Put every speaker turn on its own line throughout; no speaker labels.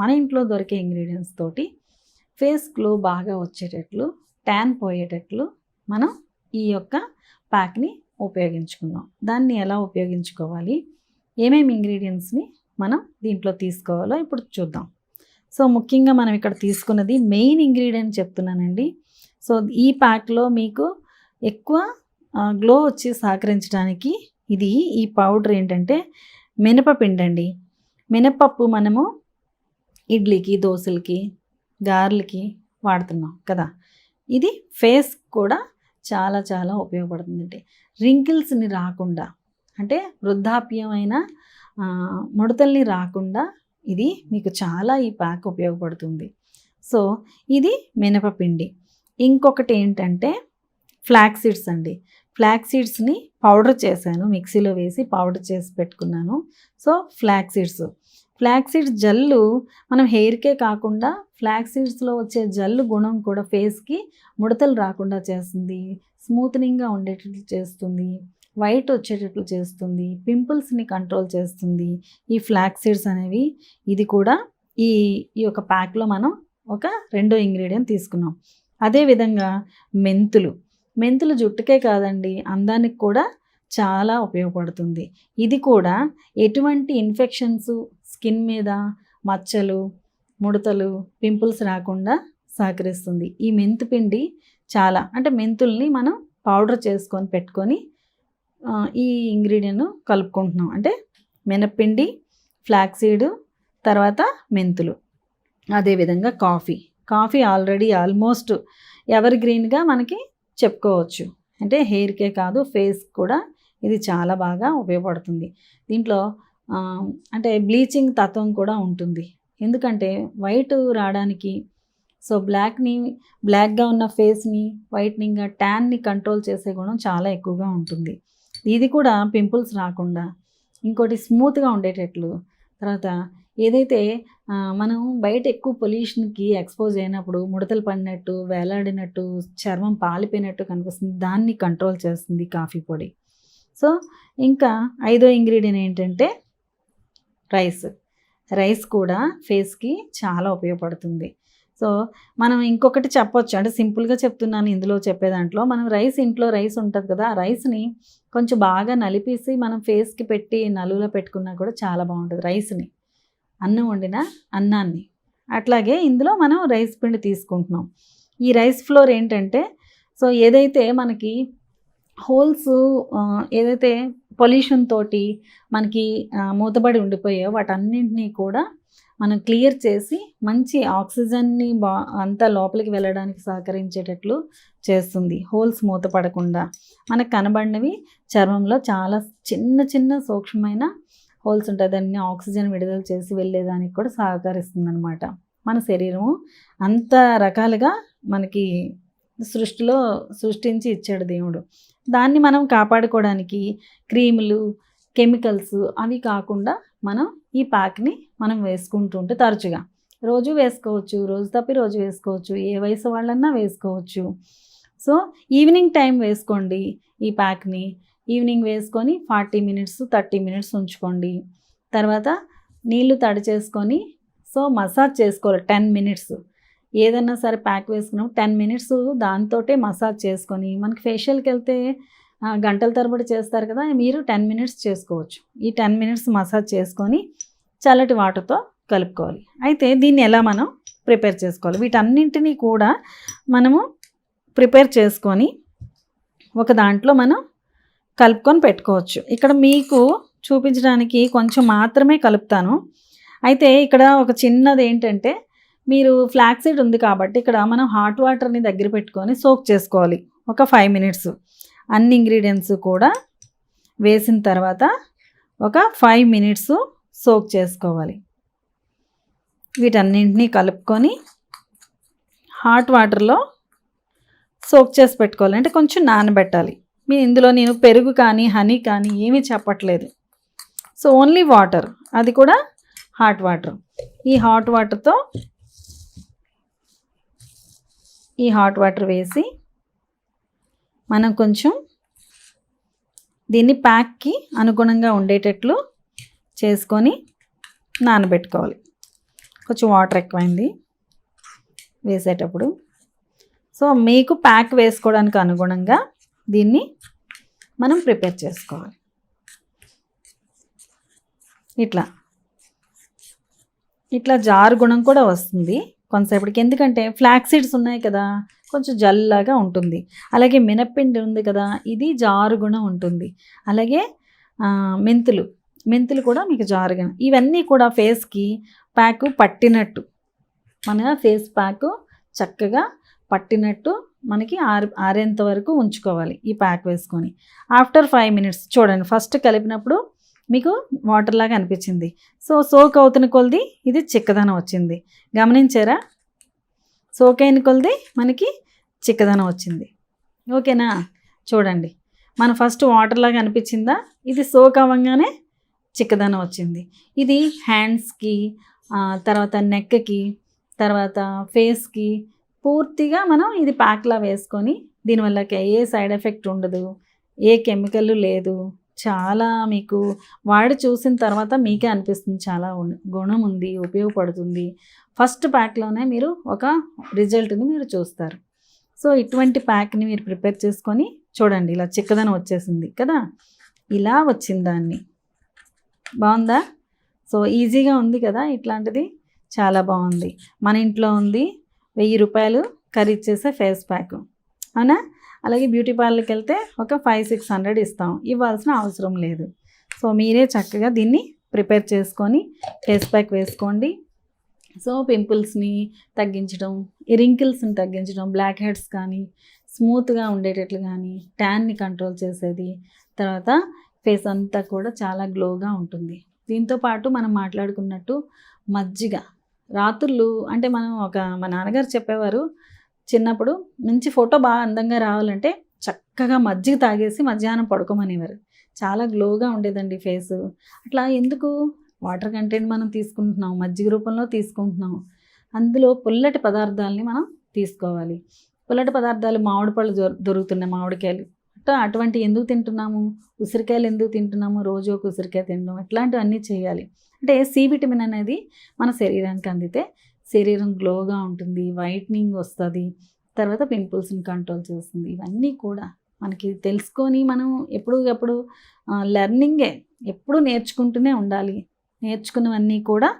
మన ఇంట్లో దొరికే ఇంగ్రీడియంట్స్ తోటి ఫేస్ గ్లో బాగా వచ్చేటట్లు ట్యాన్ పోయేటట్లు మనం ఈ యొక్క ప్యాక్ని ఉపయోగించుకుందాం. దాన్ని ఎలా ఉపయోగించుకోవాలి? ఏమేమి ఇంగ్రీడియంట్స్ని మనం దీంట్లో తీసుకోవాలో ఇప్పుడు చూద్దాం. సో ముఖ్యంగా మనం ఇక్కడ తీసుకున్నది మెయిన్ ఇంగ్రీడియంట్ చెప్తున్నానండి. సో ఈ ప్యాక్లో మీకు ఎక్కువ గ్లో వచ్చి సహకరించడానికి ఇది ఈ పౌడర్ ఏంటంటే మినపపిండి అండి మినపప్పు మనము ఇడ్లీకి దోశలకి గారెలకి వాడుతున్నాం కదా. ఇది ఫేస్ కూడా చాలా చాలా ఉపయోగపడుతుందండి. రింకిల్స్ని రాకుండా అంటే వృద్ధాప్యమైన ముడతల్ని రాకుండా ఇది మీకు చాలా ఈ ప్యాక్ ఉపయోగపడుతుంది. సో ఇది మినపపిండి. ఇంకొకటి ఏంటంటే ఫ్లాక్ సీడ్స్ అండి. ఫ్లాక్ సీడ్స్ని పౌడర్ చేశాను మిక్సీలో వేసి పౌడర్ చేసి పెట్టుకున్నాను. So flax seeds. Flax seeds జల్లు మనం హెయిర్కే కాకుండా ఫ్లాక్సీడ్స్లో వచ్చే జల్లు గుణం కూడా ఫేస్కి ముడతలు రాకుండా చేస్తుంది. స్మూత్నింగ్గా ఉండేటట్లు చేస్తుంది. వైట్ వచ్చేటట్లు చేస్తుంది. పింపుల్స్ని కంట్రోల్ చేస్తుంది. ఈ ఫ్లాక్సీడ్స్ అనేవి ఇది కూడా ఈ ఈ యొక్క ప్యాక్లో మనం ఒక రెండో ఇంగ్రీడియంట్ తీసుకున్నాం. అదేవిధంగా మెంతులు. మెంతులు జుట్టుకే కాదండి అందానికి కూడా చాలా ఉపయోగపడుతుంది. ఇది కూడా ఎటువంటి ఇన్ఫెక్షన్స్ స్కిన్ మీద మచ్చలు ముడతలు పింపుల్స్ రాకుండా సహకరిస్తుంది. ఈ మెంతు పిండి చాలా అంటే మెంతుల్ని మనం పౌడర్ చేసుకొని పెట్టుకొని ఈ ఇంగ్రీడియంట్ కలుపుకుంటున్నాం. అంటే మినప్పిండి ఫ్లాక్సీడ్ తర్వాత మెంతులు. అదేవిధంగా coffee. Coffee already almost ever గ్రీన్గా మనకి చెప్పుకోవచ్చు. అంటే హెయిర్కే కాదు ఫేస్ కూడా ఇది చాలా బాగా ఉపయోగపడుతుంది. దీంట్లో అంటే బ్లీచింగ్ తత్వం కూడా ఉంటుంది. ఎందుకంటే వైట్ రావడానికి సో బ్లాక్ని బ్లాక్గా ఉన్న ఫేస్ని వైట్నింగ్గా ట్యాన్ని కంట్రోల్ చేసే గుణం చాలా ఎక్కువగా ఉంటుంది. ఇది కూడా పింపుల్స్ రాకుండా ఇంకోటి స్మూత్గా ఉండేటట్లు. తర్వాత ఏదైతే మనం బయట ఎక్కువ పొల్యూషన్కి ఎక్స్పోజ్ అయినప్పుడు ముడతలు పడినట్టు వేలాడినట్టు చర్మం పాలిపోయినట్టు కనిపిస్తుంది దాన్ని కంట్రోల్ చేస్తుంది కాఫీ పొడి. సో ఇంకా ఐదో ఇంగ్రీడియంట్ ఏంటంటే రైస్. రైస్ కూడా ఫేస్కి చాలా ఉపయోగపడుతుంది. సో మనం ఇంకొకటి చెప్పొచ్చు. అంటే సింపుల్గా చెప్తున్నాను ఇందులో చెప్పే దాంట్లో. మనం రైస్ ఇంట్లో రైస్ ఉంటుంది కదా ఆ రైస్ని కొంచెం బాగా నలిపేసి మనం ఫేస్కి పెట్టి నలుగులో పెట్టుకున్నా కూడా చాలా బాగుంటుంది రైస్ని. అన్నం వండిన అన్నాన్ని. అట్లాగే ఇందులో మనం రైస్ పిండి తీసుకుంటున్నాం. ఈ రైస్ ఫ్లోర్ ఏంటంటే సో ఏదైతే మనకి హోల్స్ ఏదైతే పొల్యూషన్ తోటి మనకి మూతబడి ఉండిపోయాయో వాటన్నింటినీ కూడా మనం క్లియర్ చేసి మంచి ఆక్సిజన్ని బా అంతా లోపలికి వెళ్ళడానికి సహకరించేటట్లు చేస్తుంది. హోల్స్ మూతపడకుండా మనకు కనబడినవి చర్మంలో చాలా చిన్న చిన్న సూక్ష్మమైన హోల్స్ ఉంటాయి. దాన్ని ఆక్సిజన్ విడుదల చేసి వెళ్ళేదానికి కూడా సహకరిస్తుంది అనమాట మన శరీరము అంత రకాలుగా మనకి సృష్టిలో సృష్టించి ఇచ్చాడు దేవుడు. దాన్ని మనం కాపాడుకోవడానికి క్రీములు కెమికల్స్ అవి కాకుండా మనం ఈ ప్యాక్ని మనం వేసుకుంటూ ఉంటే తరచుగా. రోజు వేసుకోవచ్చు రోజు తప్పి రోజు వేసుకోవచ్చు ఏ వయసు వాళ్ళన్నా వేసుకోవచ్చు. సో ఈవినింగ్ టైం వేసుకోండి ఈ ప్యాక్ని. ఈవినింగ్ వేసుకొని ఫార్టీ మినిట్స్ థర్టీ మినిట్స్ ఉంచుకోండి. తర్వాత నీళ్ళు తడి చేసుకొని సో మసాజ్ చేసుకోవాలి టెన్ మినిట్స్. ఏదన్నా సరే ప్యాక్ వేసుకున్నాం. టెన్ మినిట్స్ దాంతో మసాజ్ చేసుకొని మనకి ఫేషియల్కి వెళ్తే గంటల తరబడి చేస్తారు కదా మీరు టెన్ మినిట్స్ చేసుకోవచ్చు. ఈ టెన్ మినిట్స్ మసాజ్ చేసుకొని చల్లటి వాటర్తో కలుపుకోవాలి. అయితే దీన్ని ఎలా మనం ప్రిపేర్ చేసుకోవాలి? వీటన్నింటినీ కూడా మనము ప్రిపేర్ చేసుకొని ఒక దాంట్లో మనం కలుపుకొని పెట్టుకోవచ్చు. ఇక్కడ మీకు చూపించడానికి కొంచెం మాత్రమే కలుపుతాను. అయితే ఇక్కడ ఒక చిన్నది ఏంటంటే మీరు ఫ్లాక్ సీడ్ ఉంది కాబట్టి ఇక్కడ మనం హాట్ వాటర్ని దగ్గర పెట్టుకొని సోక్ చేసుకోవాలి. ఒక ఫైవ్ మినిట్స్ అన్ని ఇంగ్రీడియంట్స్ కూడా వేసిన తర్వాత ఒక ఫైవ్ మినిట్స్ సోక్ చేసుకోవాలి. వీటన్నింటినీ కలుపుకొని హాట్ వాటర్లో సోక్ చేసి పెట్టుకోవాలి. అంటే కొంచెం నానబెట్టాలి. మీ ఇందులో నేను పెరుగు కానీ హనీ కానీ ఏమీ చెప్పట్లేదు. సో ఓన్లీ వాటర్ అది కూడా హాట్ వాటర్ ఈ హాట్ వాటర్తో ఈ హాట్ వాటర్ వేసి మనం కొంచెం దీన్ని ప్యాక్కి అనుగుణంగా ఉండేటట్లు చేసుకొని నానబెట్టుకోవాలి. కొంచెం వాటర్ ఎక్కువైంది వేసేటప్పుడు. సో మీకు ప్యాక్ వేసుకోవడానికి అనుగుణంగా దీన్ని మనం ప్రిపేర్ చేసుకోవాలి. ఇట్లా. ఇట్లా జారు గుణం కూడా వస్తుంది. కొంతసేపటికి. ఎందుకంటే ఫ్లాక్ సీడ్స్ ఉన్నాయి కదా కొంచెం జల్లాగా ఉంటుంది. అలాగే మినప్పిండి ఉంది కదా ఇది జారుగుణ ఉంటుంది. అలాగే మెంతులు. మెంతులు కూడా మీకు జారుగా ఇవన్నీ కూడా ఫేస్కి ప్యాక్ పట్టినట్టు. మన ఫేస్ ప్యాకు చక్కగా పట్టినట్టు మనకి ఆరు ఆరేంత వరకు ఉంచుకోవాలి ఈ ప్యాక్ వేసుకొని. ఆఫ్టర్ ఫైవ్ మినిట్స్ చూడండి ఫస్ట్ కలిపినప్పుడు మీకు వాటర్ లాగా అనిపించింది. సో సోక్ అవుతున్న కొలది ఇది చిక్కదనం వచ్చింది. గమనించారా? సోక్ అయిన కొలది మనకి చిక్కదనం వచ్చింది. ఓకేనా? చూడండి. మన ఫస్ట్ వాటర్ లాగా అనిపించిందా? ఇది సోక్ అవ్వగానే చిక్కదనం వచ్చింది. ఇది హ్యాండ్స్కి తర్వాత నెక్కి తర్వాత ఫేస్కి పూర్తిగా మనం ఇది ప్యాక్లా వేసుకొని దీనివల్ల ఏ సైడ్ ఎఫెక్ట్ ఉండదు ఏ కెమికల్ లేదు చాలా మీకు వాడి చూసిన తర్వాత మీకే అనిపిస్తుంది. చాలా గుణం ఉంది ఉపయోగపడుతుంది. ఫస్ట్ ప్యాక్లోనే మీరు ఒక రిజల్ట్ని మీరు చూస్తారు. సో ఇటువంటి ప్యాక్ని మీరు ప్రిపేర్ చేసుకొని చూడండి. ఇలా చిక్కదనం వచ్చేసింది కదా? ఇలా వచ్చింది దాన్ని. బాగుందా? సో ఈజీగా ఉంది కదా ఇట్లాంటిది? చాలా బాగుంది. మన ఇంట్లో ఉంది. వెయ్యి రూపాయలు ఖరీదు చేసే ఫేస్ ప్యాక్. అవునా? అలాగే బ్యూటీ పార్లర్కి వెళ్తే ఒక ఫైవ్ సిక్స్ హండ్రెడ్ ఇస్తాం. ఇవ్వాల్సిన అవసరం లేదు. సో మీరే చక్కగా దీన్ని ప్రిపేర్ చేసుకొని ఫేస్ ప్యాక్ వేసుకోండి. సో పింపుల్స్ని తగ్గించడం రింకిల్స్ని తగ్గించడం బ్లాక్ హెడ్స్ కానీ స్మూత్గా ఉండేటట్లు కానీ ట్యాన్ని కంట్రోల్ చేసేది. తర్వాత ఫేస్ అంతా కూడా చాలా గ్లోగా ఉంటుంది. దీంతో పాటు మనం మాట్లాడుకున్నట్టు మజ్జిగ. రాత్రులు అంటే మనం ఒక మా నాన్నగారు చెప్పేవారు చిన్నప్పుడు మంచి ఫోటో బాగా అందంగా రావాలంటే చక్కగా మజ్జిగ తాగేసి మధ్యాహ్నం పడుకోమనేవారు. చాలా గ్లోగా ఉండేదండి ఫేస్. అట్లా ఎందుకు? వాటర్ కంటెంట్ మనం తీసుకుంటున్నాం మజ్జిగ రూపంలో తీసుకుంటున్నాం. అందులో పుల్లటి పదార్థాలని మనం తీసుకోవాలి. పుల్లటి పదార్థాలు మామిడి పళ్ళు దొరుకుతున్నాయి మామిడికాయలు. అట్లా అటువంటి ఎందుకు తింటున్నాము? ఉసిరికాయలు ఎందుకు తింటున్నాము? రోజు ఒక ఉసిరికాయ తినడం ఇట్లాంటివన్నీ చేయాలి. అంటే సి విటమిన్ అనేది మన శరీరానికి అందితే శరీరం గ్లోగా ఉంటుంది వైట్నింగ్ వస్తుంది తర్వాత పింపుల్స్ని కంట్రోల్ చేస్తుంది. ఇవన్నీ కూడా మనకి తెలుసుకొని మనం ఎప్పుడు ఎప్పుడు లెర్నింగే ఎప్పుడు నేర్చుకుంటూనే ఉండాలి. నేర్చుకున్నవన్నీ కూడా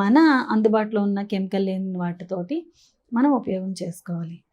మన అందుబాటులో ఉన్న కెమికల్ లేని వాటితోటి మనం ఉపయోగం చేసుకోవాలి.